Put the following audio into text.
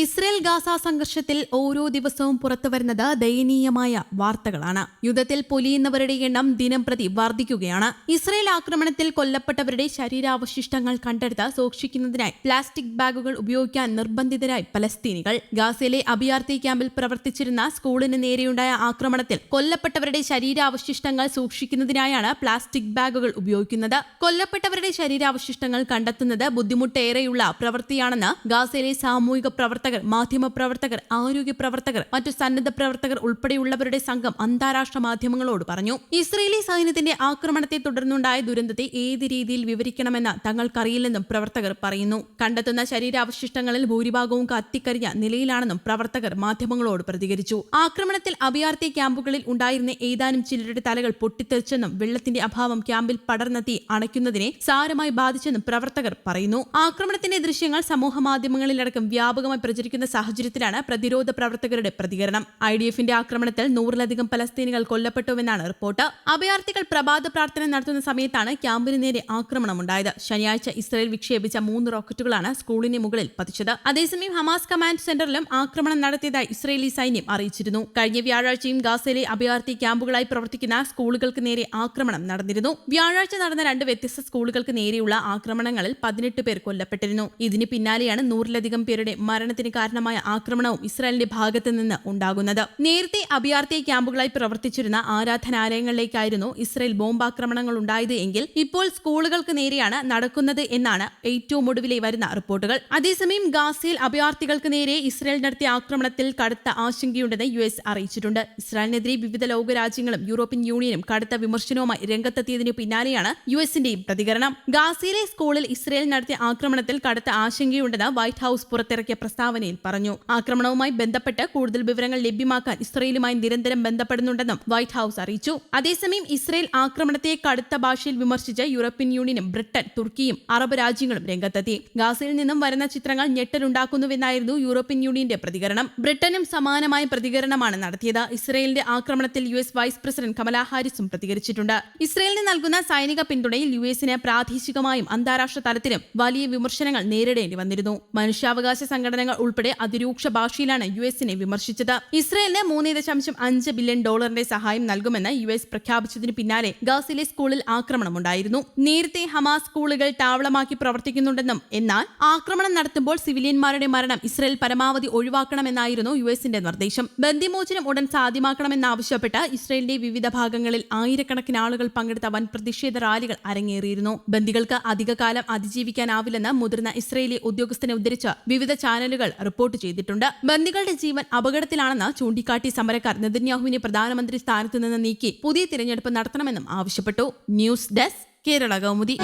Israel Gaza സംഘർഷത്തിൽ ഓരോ ദിവസവും പുറത്തുവരുന്നത് ദയനീയമായ വാർത്തകളാണ്. യുദ്ധത്തിൽ പൊലിയുന്നവരുടെ എണ്ണം ദിനം പ്രതി വർദ്ധിക്കുകയാണ്. ഇസ്രയേൽ ആക്രമണത്തിൽ കൊല്ലപ്പെട്ടവരുടെ ശരീരാവശിഷ്ടങ്ങൾ കണ്ടെടുത്ത് സൂക്ഷിക്കുന്നതിനായി പ്ലാസ്റ്റിക് ബാഗുകൾ ഉപയോഗിക്കാൻ നിർബന്ധിതരായി പലസ്തീനികൾ. ഗാസയിലെ അഭയാർത്ഥി ക്യാമ്പിൽ പ്രവർത്തിച്ചിരുന്ന സ്കൂളിന് നേരെയുണ്ടായ ആക്രമണത്തിൽ കൊല്ലപ്പെട്ടവരുടെ ശരീരാവശിഷ്ടങ്ങൾ സൂക്ഷിക്കുന്നതിനായാണ് പ്ലാസ്റ്റിക് ബാഗുകൾ ഉപയോഗിക്കുന്നത്. കൊല്ലപ്പെട്ടവരുടെ ശരീരാവശിഷ്ടങ്ങൾ കണ്ടെത്തുന്നത് ബുദ്ധിമുട്ടേറെയുള്ള പ്രവൃത്തിയാണെന്ന് ഗാസയിലെ സാമൂഹിക പ്രവർത്തകർ പ്രവർത്തകർ ആരോഗ്യ പ്രവർത്തകർ മറ്റു സന്നദ്ധ പ്രവർത്തകർ ഉൾപ്പെടെയുള്ളവരുടെ സംഘം അന്താരാഷ്ട്ര മാധ്യമങ്ങളോട് പറഞ്ഞു ഇസ്രയേലി സൈന്യത്തിന്റെ ആക്രമണത്തെ തുടർന്നുണ്ടായ ദുരന്തത്തെ ഏത് രീതിയിൽ വിവരിക്കണമെന്ന് തങ്ങൾക്കറിയില്ലെന്നും പ്രവർത്തകർ പറയുന്നു. കണ്ടെത്തുന്ന ശരീരാവശിഷ്ടങ്ങളിൽ ഭൂരിഭാഗവും കത്തിക്കരിഞ്ഞ നിലയിലാണെന്നും പ്രവർത്തകർ മാധ്യമങ്ങളോട് പ്രതികരിച്ചു. ആക്രമണത്തിൽ അഭയാർത്ഥി ക്യാമ്പുകളിൽ ഉണ്ടായിരുന്ന ഏതാനും ചിലരുടെ തലകൾ പൊട്ടിത്തെറിച്ചെന്നും വെള്ളത്തിന്റെ അഭാവം ക്യാമ്പിൽ പടർന്ന തീ അണയ്ക്കുന്നതിനെ സാരമായി ബാധിച്ചെന്നും പ്രവർത്തകർ പറയുന്നു. ആക്രമണത്തിന്റെ ദൃശ്യങ്ങൾ സമൂഹ മാധ്യമങ്ങളിലടക്കം വ്യാപകമായി പ്രചരിക്കുന്ന സാഹചര്യത്തിലാണ് പ്രതിരോധ പ്രവർത്തകരുടെ പ്രതികരണം. ഐ ഡി എഫിന്റെ ആക്രമണത്തിൽ നൂറിലധികം പലസ്തീനികൾ കൊല്ലപ്പെട്ടുവെന്നാണ് റിപ്പോർട്ട്. അഭയാർത്ഥികൾ പ്രഭാത പ്രാർത്ഥന നടത്തുന്ന സമയത്താണ് ക്യാമ്പിന് നേരെ ആക്രമണമുണ്ടായത്. ശനിയാഴ്ച ഇസ്രയേൽ വിക്ഷേപിച്ച മൂന്ന് റോക്കറ്റുകളാണ് സ്കൂളിന് മുകളിൽ പതിച്ചത്. അതേസമയം ഹമാസ് കമാൻഡ് സെന്ററിലും ആക്രമണം നടത്തിയതായി ഇസ്രയേലി സൈന്യം അറിയിച്ചിരുന്നു. കഴിഞ്ഞ വ്യാഴാഴ്ചയും ഗാസയിലെ അഭയാർത്ഥി ക്യാമ്പുകളായി പ്രവർത്തിക്കുന്ന സ്കൂളുകൾക്ക് നേരെ ആക്രമണം നടന്നിരുന്നു. വ്യാഴാഴ്ച നടന്ന രണ്ട് വ്യത്യസ്ത സ്കൂളുകൾക്ക് നേരെയുള്ള ആക്രമണങ്ങളിൽ പതിനെട്ട് പേർ കൊല്ലപ്പെട്ടിരുന്നു. ഇതിന് പിന്നാലെയാണ് നൂറിലധികം പേരുടെ മരണത്തിന് കാരണമായ ആക്രമണവും ഇസ്രായേലിന്റെ ഭാഗത്ത് നിന്ന് ഉണ്ടാകുന്നത്. നേരത്തെ അഭയാർത്ഥി ക്യാമ്പുകളായി പ്രവർത്തിച്ചിരുന്ന ആരാധനാലയങ്ങളിലേക്കായിരുന്നു ഇസ്രായേൽ ബോംബാക്രമണങ്ങൾ ഉണ്ടായത് എങ്കിൽ ഇപ്പോൾ സ്കൂളുകൾക്ക് നേരെയാണ് നടക്കുന്നത് എന്നാണ് ഏറ്റവും ഒടുവിലെ വരുന്ന റിപ്പോർട്ടുകൾ. അതേസമയം ഗാസയിൽ അഭയാർത്ഥികൾക്ക് നേരെ ഇസ്രായേൽ നടത്തിയ ആക്രമണത്തിൽ കടുത്ത ആശങ്കയുണ്ടെന്ന് യു എസ് അറിയിച്ചിട്ടുണ്ട്. ഇസ്രായേലിനെതിരെ വിവിധ ലോകരാജ്യങ്ങളും യൂറോപ്യൻ യൂണിയനും കടുത്ത വിമർശനവുമായി രംഗത്തെത്തിയതിനു പിന്നാലെയാണ് യു എസിന്റെയും പ്രതികരണം. ഗാസയിലെ സ്കൂളിൽ ഇസ്രായേൽ നടത്തിയ ആക്രമണത്തിൽ കടുത്ത ആശങ്കയുണ്ടെന്ന് വൈറ്റ് ഹൌസ് പുറത്തിറക്കിയ പ്രസ്താവനയിൽ പറഞ്ഞു. ആക്രമണവുമായി ബന്ധപ്പെട്ട് കൂടുതൽ വിവരങ്ങൾ ലഭ്യമാക്കാൻ ഇസ്രയേലുമായി നിരന്തരം ബന്ധപ്പെടുന്നുണ്ടെന്നും വൈറ്റ് ഹൌസ് അറിയിച്ചു. അതേസമയം ഇസ്രയേൽ ആക്രമണത്തെ കടുത്ത ഭാഷയിൽ വിമർശിച്ച് യൂറോപ്യൻ യൂണിയനും ബ്രിട്ടൻ തുർക്കിയും അറബ് രാജ്യങ്ങളും രംഗത്തെത്തി. ഗാസയിൽ നിന്നും വരുന്ന ചിത്രങ്ങൾ ഞെട്ടലുണ്ടാക്കുന്നുവെന്നായിരുന്നു യൂറോപ്യൻ യൂണിയന്റെ പ്രതികരണം. ബ്രിട്ടനും സമാനമായ പ്രതികരണമാണ് നടത്തിയത്. ഇസ്രയേലിന്റെ ആക്രമണത്തിൽ U S vice president Kamala ഹാരിസും പ്രതികരിച്ചിട്ടുണ്ട്. ഇസ്രയേലിന് നൽകുന്ന സൈനിക പിന്തുണയിൽ യു എസിന് പ്രാദേശികമായും അന്താരാഷ്ട്ര തലത്തിലും വലിയ വിമർശനങ്ങൾ നേരിടേണ്ടി വന്നിരുന്നു. മനുഷ്യാവകാശ സംഘടനകൾ ഉൾപ്പെടെ അതിരൂക്ഷ ഭാഷയിലാണ് യു എസിനെ വിമർശിച്ചത്. ഇസ്രയേലിന് മൂന്ന് ദശാംശം അഞ്ച് ബില്യൺ ഡോളറിന്റെ സഹായം നൽകുമെന്ന് യു എസ് പ്രഖ്യാപിച്ചതിന് പിന്നാലെ ഗാസിലെ സ്കൂളിൽ ആക്രമണമുണ്ടായിരുന്നു നേരത്തെ ഹമാസ് സ്കൂളുകൾ താവളമാക്കി പ്രവർത്തിക്കുന്നുണ്ടെന്നും എന്നാൽ ആക്രമണം നടത്തുമ്പോൾ സിവിലിയന്മാരുടെ മരണം ഇസ്രയേൽ പരമാവധി ഒഴിവാക്കണമെന്നായിരുന്നു യു എസിന്റെ നിർദ്ദേശം. ബന്ധിമോചനം ഉടൻ സാധ്യമാക്കണമെന്നാവശ്യപ്പെട്ട് ഇസ്രയേലിന്റെ വിവിധ ഭാഗങ്ങളിൽ ആയിരക്കണക്കിന് ആളുകൾ പങ്കെടുത്ത വൻ പ്രതിഷേധ റാലികൾ അരങ്ങേറിയിരുന്നു. ബന്ദികൾക്ക് അധികകാലം അതിജീവിക്കാനാവില്ലെന്ന് മുതിർന്ന ഇസ്രയേലി ഉദ്യോഗസ്ഥനെ ഉദ്ധരിച്ച് വിവിധ ചാനലുകൾ റിപ്പോർട്ട് ചെയ്തിട്ടുണ്ട്. ബന്ദികളുടെ ജീവൻ അപകടത്തിലാണെന്ന് ചൂണ്ടിക്കാട്ടി സമരക്കാർ നെതന്യാഹുവിനെ പ്രധാനമന്ത്രി സ്ഥാനത്ത് നിന്ന് നീക്കി പുതിയ തിരഞ്ഞെടുപ്പ് നടത്തണമെന്നും ആവശ്യപ്പെട്ടു. News desk Kerala Kaumudi.